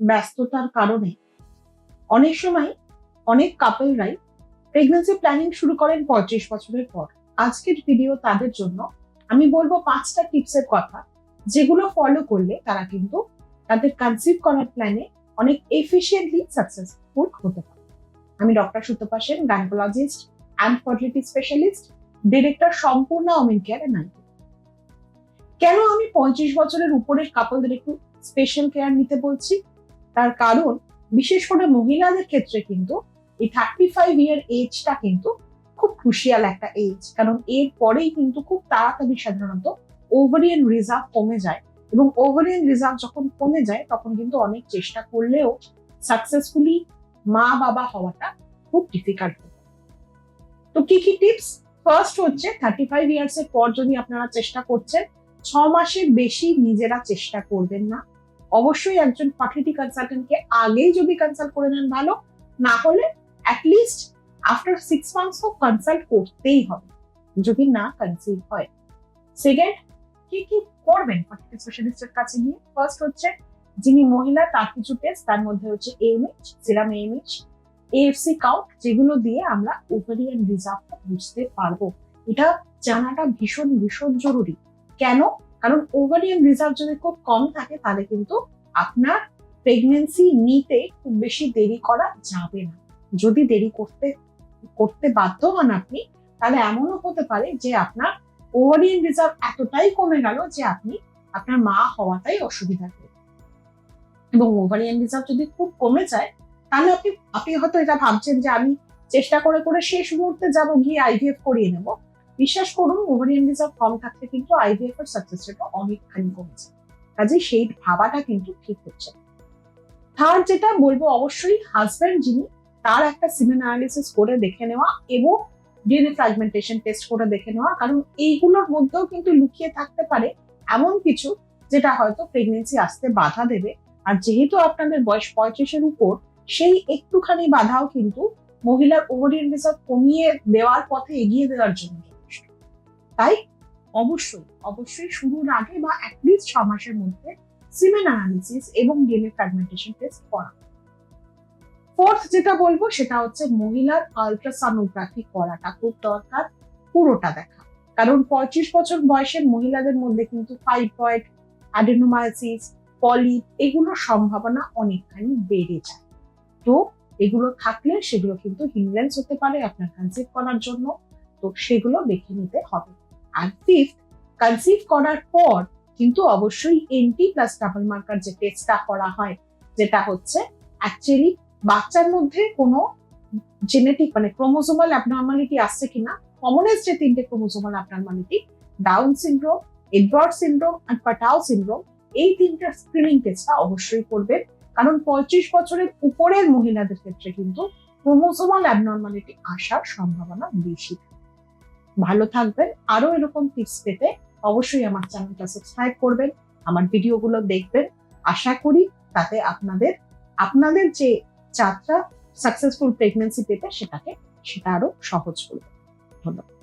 ব্যস্ততার কারণে অনেক সময় অনেক কাপলরাই প্রেগনেন্সি প্ল্যানিং শুরু করেন পঁয়ত্রিশ বছরের পর। আজকের ভিডিও তাদের জন্য। আমি বলব পাঁচটা টিপসের কথা, যেগুলো ফলো করলে তারা কিন্তু তাদের কনসিভ করার প্ল্যানে অনেক এফিসিয়েন্টলি সাকসেসফুল হতে পারে। আমি doctor Sutapa Sen gynaecologist and fertility specialist director সম্পূর্ণ ওমেন কেয়ার নাইট কেন আমি পঁয়ত্রিশ বছরের উপরের কাপলদের একটু স্পেশাল কেয়ার নিতে বলছি? তার কারণ বিশেষ করে মহিলাদের ক্ষেত্রে কিন্তু এই থার্টি ফাইভ ইয়ার এজটা কিন্তু খুব ক্রুশিয়াল একটা এজ কারণ এর পরেই কিন্তু খুব তাড়াতাড়ি সাধারণত ওভারিয়ান রিজার্ভ কমে যায় এবং ওভারিয়ান রিজার্ভ যখন কমে যায়, তখন কিন্তু অনেক চেষ্টা করলেও সাকসেসফুলি মা বাবা হওয়াটা খুব ডিফিকাল্ট তো কি কি টিপস ফার্স্ট হচ্ছে থার্টি ফাইভ ইয়ার্স এর পর যদি আপনারা চেষ্টা করছেন, ছ মাসের বেশি নিজেরা চেষ্টা করবেন না। অবশ্যই একজন ফার্টিলিটি কনসালটেন্টকে আগেই যদি কনসাল্ট করে নেন ভালো, না হলে at least after six months তো কনসাল্ট করতেই হবে, যদি না কনসিভ হয়। সেকেন্ড কি কি করবেন ফার্টিলিটি স্পেশালিস্টের কাছে গিয়ে? ফার্স্ট হচ্ছে, যিনি মহিলা, তার কিছু টেস্ট তার মধ্যে হচ্ছে AMH serum AMH AFC count যেগুলো দিয়ে আমরা ওভারিয়ান রিজার্ভটা বুঝতে পারব। এটা জানাটা ভীষণ ভীষণ জরুরি। কেন? কারণ ওভারিয়ান রিজার্ভ যদি খুব কম থাকে, তাহলে কিন্তু আপনার প্রেগনেন্সি নিতে খুব বেশি দেরি করা যাবে না। যদি দেরি করতে করতে বাধ্য হন আপনি, তাহলে এমনও হতে পারে যে আপনার ওভারিয়ান রিজার্ভ এতটাই কমে গেল যে আপনি আপনার মা হওয়াটাই অসুবিধা হবে এবং ওভারিয়ান রিজার্ভ যদি খুব কমে যায়, তাহলে আপনি আপনি হয়তো এটা ভাবছেন যে আমি চেষ্টা করে করে শেষ মুহূর্তে যাব, গিয়ে আইভিএফ করিয়ে নেব। বিশ্বাস করুন ওভারিয়ান রিজার্ভ কম থাকলে কিন্তু আইভিএফ এর সাকসেস রেটটা অনেকখানি কমেছে। কাজে সেই ভাবাটা কিন্তু ঠিক হচ্ছে থার্ড যেটা বলব অবশ্যই হাজব্যান্ড যিনি, তার একটা সিমেন অ্যানালিসিস করে দেখে নেওয়া এবং ডিএনএ ফ্র্যাগমেন্টেশন টেস্ট করে দেখে নেওয়া, কারণ এইগুলোর মধ্যেও কিন্তু লুকিয়ে থাকতে পারে এমন কিছু যেটা হয়তো প্রেগনেন্সি আসতে বাধা দেবে। আর যেহেতু আপনাদের বয়স পঁয়ত্রিশের উপর, সেই একটুখানি বাধাও কিন্তু মহিলার ওভারিয়ান রিজার্ভ কমিয়ে দেওয়ার পথে এগিয়ে দেওয়ার জন্য। তাই অবশ্যই অবশ্যই শুরুর আগে বা অ্যাটলিস্ট ছ মাসের মধ্যে সিমেন অ্যানালিসিস এবং ডিএনএ ফ্র্যাগমেন্টেশন টেস্ট করা। ফোর্থ যেটা বলব সেটা হচ্ছে মহিলার আলট্রাসোনোগ্রাফি করাটা খুব দরকার, পুরোটা দেখা। কারণ পঁয়ত্রিশ বছর বয়সের মহিলাদের মধ্যে কিন্তু ফাইব্রয়েড অ্যাডেনোমায়োসিস পলিপ এগুলোর সম্ভাবনা অনেকখানি বেড়ে যায়। তো এগুলো থাকলে সেগুলো কিন্তু হিন্ড্রেন্স হতে পারে আপনার কনসিভ করার জন্য। তো সেগুলো দেখে নিতে হবে। আর ফিফথ কনসিভ করার পর কিন্তু অবশ্যই এনটি প্লাস ডাবল মার্কার যে টেস্টটা করা হয়, যেটা হচ্ছে অ্যাকচুয়ালি বাচ্চার মধ্যে কোনো জেনেটিক মানে ক্রোমোজোমাল অ্যাবনর্মালিটি আসছে কিনা কমনেস্ট যে তিনটে chromosomal abnormality down syndrome Edward syndrome আর পাটাও সিনড্রোম এই তিনটা স্ক্রিনিং টেস্টটা অবশ্যই করবেন। কারণ পঁয়ত্রিশ বছরের উপরের মহিলাদের ক্ষেত্রে কিন্তু ক্রোমোজোমাল অ্যাবনর্মালিটি আসার সম্ভাবনা বেশি। ভালো থাকবেন আরও এরকম টিপস পেতে অবশ্যই আমার চ্যানেলটা সাবস্ক্রাইব করবেন, আমার ভিডিওগুলো দেখবেন। আশা করি তাতে আপনাদের আপনাদের যে যাত্রা সাকসেসফুল প্রেগনেন্সি পেতে সেটাকে, সেটা আরও সহজ করবে। ধন্যবাদ।